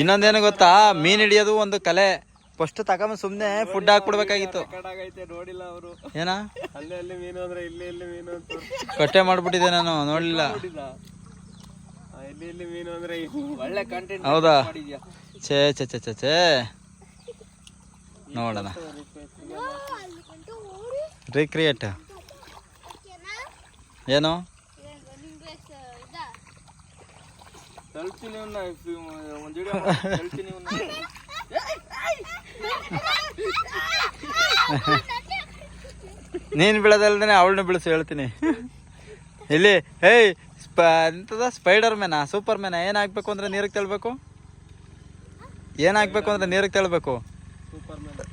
ಇನ್ನೊಂದೇನು ಗೊತ್ತಾ? ಮೀನ್ ಹಿಡಿಯೋದು ಒಂದು ಕಲೆ. ಫಸ್ಟ್ ತಗೊಂಡ್ ಸುಮ್ನೆ ಫುಡ್ ಹಾಕ್ಬಿಡ್ಬೇಕಾಗಿತ್ತು. ನೋಡಿಲ್ಲ ಅವರು. ಏನ? ಅಲ್ಲಿ ಅಲ್ಲಿ ಮೀನು ಅಂದ್ರೆ ಇಲ್ಲಿ ಇಲ್ಲಿ ಮೀನು ಕಟ್ಟೆ ಮಾಡ್ಬಿಟ್ಟಿದೆ ನಾನು ನೋಡ್ಲಿಲ್ಲ. ಇಲ್ಲಿ ಇಲ್ಲಿ ಮೀನು ಅಂದ್ರೆ ಒಳ್ಳೆ ಕಂಟೆಂಟ್ ಹೌದಾ? ಛೇ ಛೇ ಛೇ ಛೇ ಛೇ. ನೋಡಣ. ರೀಕ್ರಿಯೇಟ್ ಏನು? ತಳ್ತೀನಿ ಅವ್ನ ಒಂದ್ ತಳ್ತೀನಿ ನೀನು ಬೀಳೋದಲ್ದೇ ಅವಳನ್ನ ಬೀಳಿಸಿ ಹೇಳ್ತೀನಿ ಇಲ್ಲಿ ಏಯ್ ಸ್ಪ ಎಂತದ ಸ್ಪೈಡರ್ ಮ್ಯಾನ ಸೂಪರ್ ಮ್ಯಾನ ಏನು ಹಾಕ್ಬೇಕು ಅಂದ್ರೆ ನೀರಿಗೆ ತಳ್ಬೇಕು ಏನು ಹಾಕ್ಬೇಕು ಅಂದ್ರೆ ನೀರಿಗೆ ತಳ್ಬೇಕು ಸೂಪರ್ ಮ್ಯಾನ್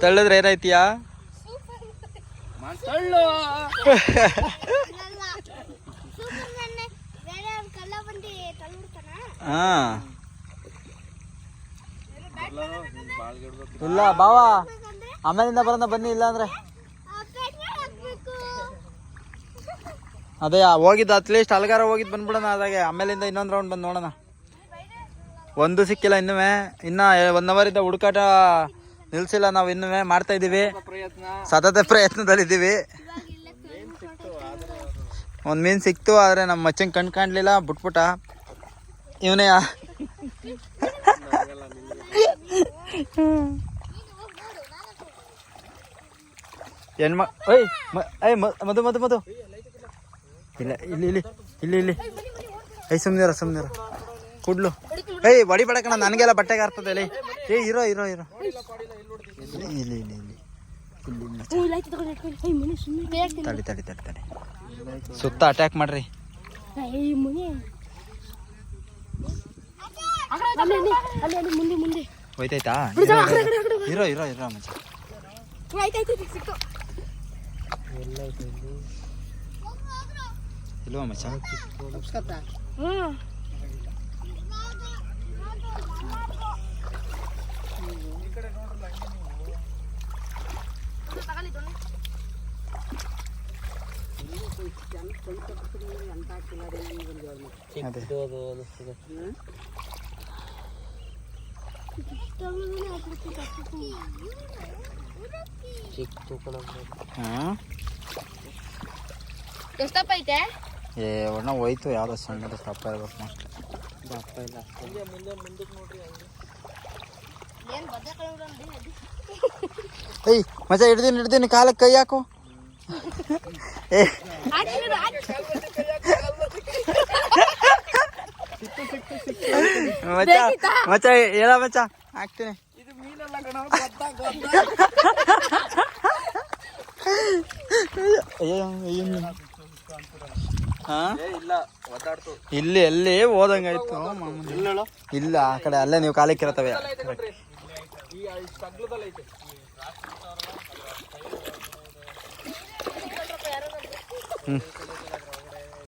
ತಳ್ಳಿದ್ರೆ ಏನಾಯ್ತೀಯಾ ಇಲ್ಲ, ಬಾವ. ಆಮೇಲಿಂದ ಬರೋಣ ಬನ್ನಿ ಇಲ್ಲ ಅಂದ್ರೆ ಅದೇ ಹೋಗಿದ್ದು ಅಟ್ಲೀಸ್ಟ್ ಅಲ್ಗಾರ ಹೋಗಿದ್ದು ಬಂದ್ಬಿಡೋಣ ಅದಾಗೆ. ಆಮೇಲಿಂದ ಇನ್ನೊಂದು ರೌಂಡ್ ಬಂದು ನೋಡೋಣ. ಒಂದು ಸಿಕ್ಕಿಲ್ಲ ಇನ್ನೂ ಇನ್ನ ಒನ್ ಅವರಿಂದ ಹುಡುಕಾಟ ನಿಲ್ಸಿಲ್ಲ ನಾವು ಇನ್ನೂ ಮಾಡ್ತಾ ಇದೀವಿ. ಸತತ ಪ್ರಯತ್ನದಲ್ಲಿದ್ದೀವಿ. ಒಂದು ಮೀನು ಸಿಕ್ತು ಆದರೆ ನಮ್ಮ ಮಚ್ಚಂಗೆ ಕಣ್ ಕಾಣಲಿಲ್ಲ ಬಿಟ್ಬಿಟ್ಟ. ಇವನೇ ಹೆಣ್ಮ ಓಯ್ ಮ- ಏಯ್ ಮ- ಮಧು ಮಧು ಮಧು. ಇಲ್ಲ ಇಲ್ಲಿ ಇಲ್ಲಿ ಇಲ್ಲಿ ಇಲ್ಲಿ. ಐ ಸುಮ್ನಿರ ಸುಮ್ನಿರ. ಕುಡ್ಲು. ಏಯ್ ಬಡಿ ಬಡಕಣ ನನಗೆಲ್ಲ ಬಟ್ಟೆಗೆ ಆರ್ತದೆ ಇಲ್ಲಿ ಏ ಇರೋ ಇರೋ ಇರೋ. ಇಲ್ಲಿ ಇಲ್ಲಿ ಇಲ್ಲಿ ಇಲ್ಲಿ. ತಡಿ ತಡಿ ತಡಿ ತಡಿ. ಸುತ್ತ ಅಟ್ಯಾಕ್ ಮಾಡ್ರಿ. ಹೋಯ್ತಾಯ್ತಾ? ಇರೋ ಇರೋ ಇರೋ ಮಚ್ಚ ಇಲ್ವಾ ಮಚ್ಚ ಹ್ಮ್ ಅದೇ ಹಾಂ ಎಷ್ಟಪ್ಪ ಐತೆ ಏ ಒಣ ಹೋಯ್ತು ಯಾವ್ದೋ ಸಣ್ಣದು ತಪ್ಪ ಇರ್ಬೇಕು ಮೋಸ್ಟ್ ಏನ್ ಬದನೆಕಾಯಿ ಏಯ್ ಮಜ ಹಿಡ್ದೀನಿ ಹಿಡ್ದೀನಿ ಕಾಲಕ್ಕೆ ಕೈ ಹಾಕು. ಏ. ಮಚ ಮಚ್ಚ ಹೇಳ ಮಚ ಹಾಕ್ತೀನಿ. ಇಲ್ಲ ಎಲ್ಲಿ ಓದಂಗಾಯ್ತು ಮಾಮೂಲಿ. ಇಲ್ಲ ಆ ಕಡೆ ಅಲ್ಲೇ ನೀವು ಕಾಲಿಕ್ಕೆ ಈ ತಗ್ಲದಲ್ಲಿ ಐತೆ. ಹ್ಮ್.